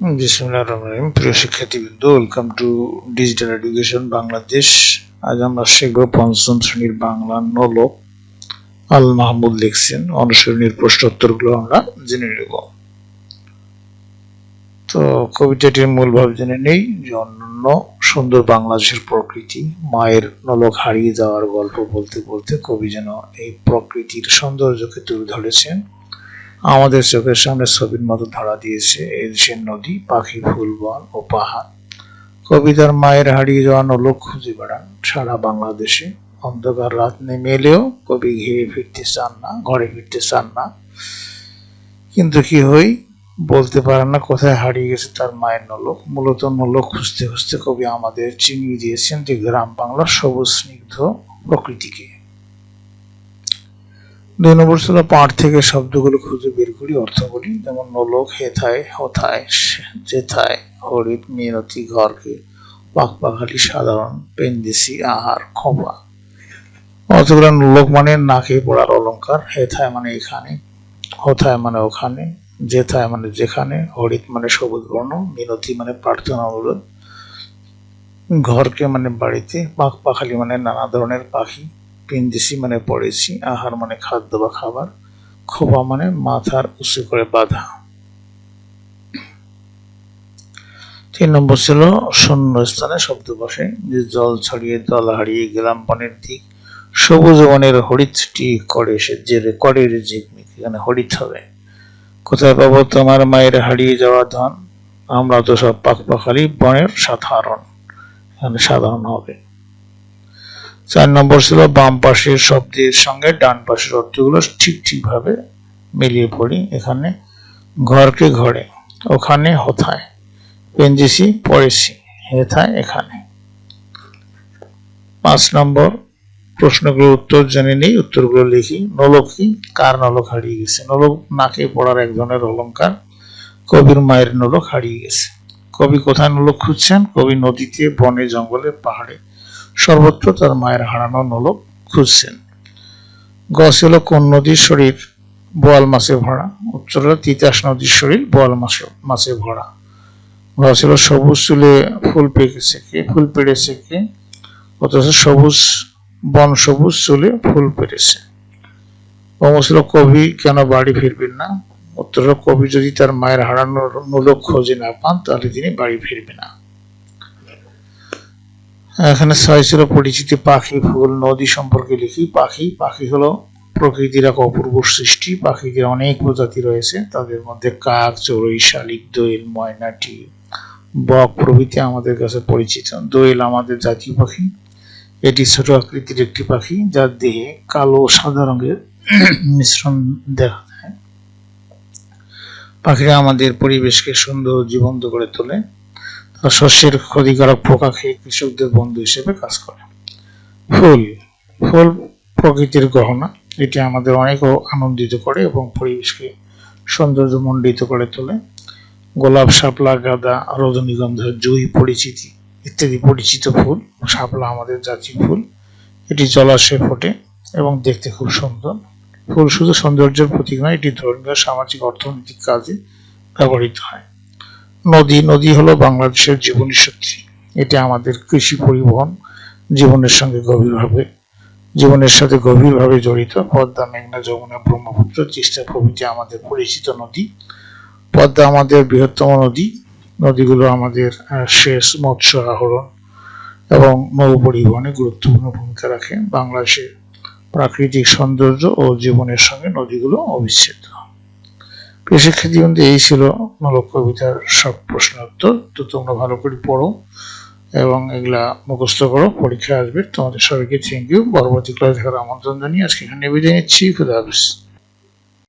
বিসমুল্লাহ প্রিয় শিক্ষার্থীবৃন্দ welcome to digital education Bangladesh আজ আমরা শিখব পঞ্চম শ্রেণির বাংলা নলক। আল মাহমুদ লিখছেন অনুসরণীর প্রশ্নোত্তরগুলো আমরা জেনে নেব। তো কবিতাটির মূল ভাব জেনে নেই, যে অন্যান্য সুন্দর বাংলাদেশের প্রকৃতি, মায়ের নলক হারিয়ে যাওয়ার গল্প বলতে বলতে কবি যেন এই প্রকৃতির সৌন্দর্যকে তুলে ধরেছেন। আমাদের চোখের সামনে ছবির মতো ধরা দিয়েছে এই দেশের নদী, পাখি ফুল বন ও পাহাড়। কবিতার মায়ের হারিয়ে যাওয়া নলক খুঁজে বেড়ান সারা বাংলাদেশে। অন্ধকার রাত নেমে এলেও কবি ঘিরে ফিরতে চান না, ঘরে ফিরতে চান না। কিন্তু কি হই, বলতে পারেন না কোথায় হারিয়ে গেছে তার মায়ের নলক। মূলত নলক খুঁজতে খুঁজতে কবি আমাদের চিনিয়ে দিয়েছেন যে গ্রাম বাংলার সবুজ, স্নিগ্ধ প্রকৃতিকে। দুই নম্বর ছিল পাঠ থেকে শব্দগুলো খুঁজে বের করি অর্থ বলি যেমন নলক হেথায় হথায় যেথায় হরিত, মিনতি, ঘরকে পাকপাখালি সাধারণ, পেন্দিসি, আহার খোপা অতগুলো নলক মানে নাকে পড়ার অলঙ্কার হেথায় মানে এখানে হথায় মানে ওখানে যেথায় মানে যেখানে, হরিত মানে সবুজ বর্ণ, মিনতি মানে প্রার্থনা অনুরোধ। ঘরকে মানে বাড়িতে পাক পাখালি মানে নানা ধরনের পাখি। পিন্দিসি মানে পড়েছি, আহার মানে খাদ্য বা খাবার, খোপা মানে মাথার উঁচু করে বাঁধা। তিন নম্বর ছিল শূন্য স্থানে শব্দ বসে, যে জল ছড়িয়ে দল হারিয়ে গেলাম বনের দিক, সবুজ বনের হরিৎটি করে সে যে রেকর্ডের জিগমিক এখানে হরিত হবে। কোথায় পাবো তোমার মায়ের হারিয়ে যাওয়া ধন? আমরা তো সব পাক পাখালি বনের সাধারণ, এখানে সাধারণ হবে। চার নম্বর ছিল বাম পাশের শব্দের সঙ্গে ডান পাশের অর্থগুলো ঠিক ঠিকভাবে মিলিয়ে পড়ি এখানে। ঘরকে ঘরে, ওখানে হথায় পেঞ্জিসি পড়েছি হেথায়, এখানে। পাঁচ নম্বর প্রশ্নগুলোর উত্তর জেনে নেই, উত্তরগুলো লিখি। নলক কি? কার নলক হারিয়ে গেছে? নলক নাকে পড়ার এক ধরনের অলঙ্কার কবির মায়ের নলক হারিয়ে গেছে। কবি কোথায় নলক খুঁজছেন? কবি নদীতে, বনে, জঙ্গলে, পাহাড়ে। সর্বত্র তার মায়ের হারানো নলক খুঁজছেন। গ ছিল কোন নদীর শরীর? বোয়াল মাছে ভরা। হলো তিতাস নদীর শরীর, বোয়াল মাছে মাছে ভরা। ঘ সবুজ চুলে ফুল পেকেছে কে? ফুল পেড়েছে কে? অথচ সবুজ, বন সবুজ চুলে ফুল পেরেছে অম ছিল কবি, কেন বাড়ি ফিরবেন না? উত্তর কবি যদি তার মায়ের হারানোর নলক খোঁজে না পান, তাহলে তিনি বাড়ি ফিরবে না। এখানে ছয় ছিল পরিচিতি পাখি ফুল নদী সম্পর্কে লিখি। পাখি পাখি হলো প্রকৃতির এক অপূর্ব সৃষ্টি। পাখিদের অনেক প্রজাতি রয়েছে, তাদের মধ্যে কাক, চড়ুই, শালিক, দোয়েল ময়নাটি বক প্রভৃতি আমাদের কাছে পরিচিত। দোয়েল আমাদের জাতীয় পাখি। এটি ছোট আকৃতির একটি পাখি যার দেহে কালো ও সাদা রঙের মিশ্রণ দেখা যায় পাখিরা আমাদের পরিবেশকে সুন্দর জীবন্ত করে তোলে। শস্যের ক্ষতিকারক পোকা খেয়ে কৃষকদের বন্ধু হিসেবে কাজ করে। ফুল ফুল প্রকৃতির গহনা, এটি আমাদের অনেক আনন্দিত করে এবং পরিবেশকে সৌন্দর্যমণ্ডিত করে তোলে। গোলাপ, শাপলা, গাঁদা, রজনীগন্ধা, জুই, পরিচিতি ইত্যাদি পরিচিত ফুল, শাপলা আমাদের জাতীয় ফুল। এটি জলাশয়ে ফোটে এবং দেখতে খুব সুন্দর। ফুল শুধু সৌন্দর্যের প্রতীক নয়, এটি ধর্মীয়, সামাজিক, অর্থনৈতিক কাজে ব্যবহৃত হয়। নদী নদী হলো বাংলাদেশের জীবনী শক্তি এটি আমাদের কৃষি পরিবহন জীবনের সঙ্গে গভীরভাবে, জীবনের সাথে গভীরভাবে জড়িত। পদ্মা, মেঘনা, যমুনা, ব্রহ্মপুত্র, তিস্তা প্রভৃতি আমাদের পরিচিত নদী। পদ্মা আমাদের বৃহত্তম নদী। নদীগুলো আমাদের সেচ মৎস্য আহরণ এবং নৌ পরিবহনে গুরুত্বপূর্ণ ভূমিকা রাখে। বাংলাদেশের প্রাকৃতিক সৌন্দর্য ও জীবনের সঙ্গে নদীগুলো অবিচ্ছেদ্য। প্রিয় শিক্ষার্থী এই ছিল মূলক কবিতার সব প্রশ্ন উত্তর। তো তোমরা ভালো করে পড়ো এবং এগুলা মুখস্থ করো, পরীক্ষা আসবে। তোমাদের সবাইকে থ্যাংক ইউ পরবর্তী ক্লাস দেখার আমন্ত্রণ জানিয়ে আজকে এখানে বিদায় নিচ্ছি। খুদা হাফিজ।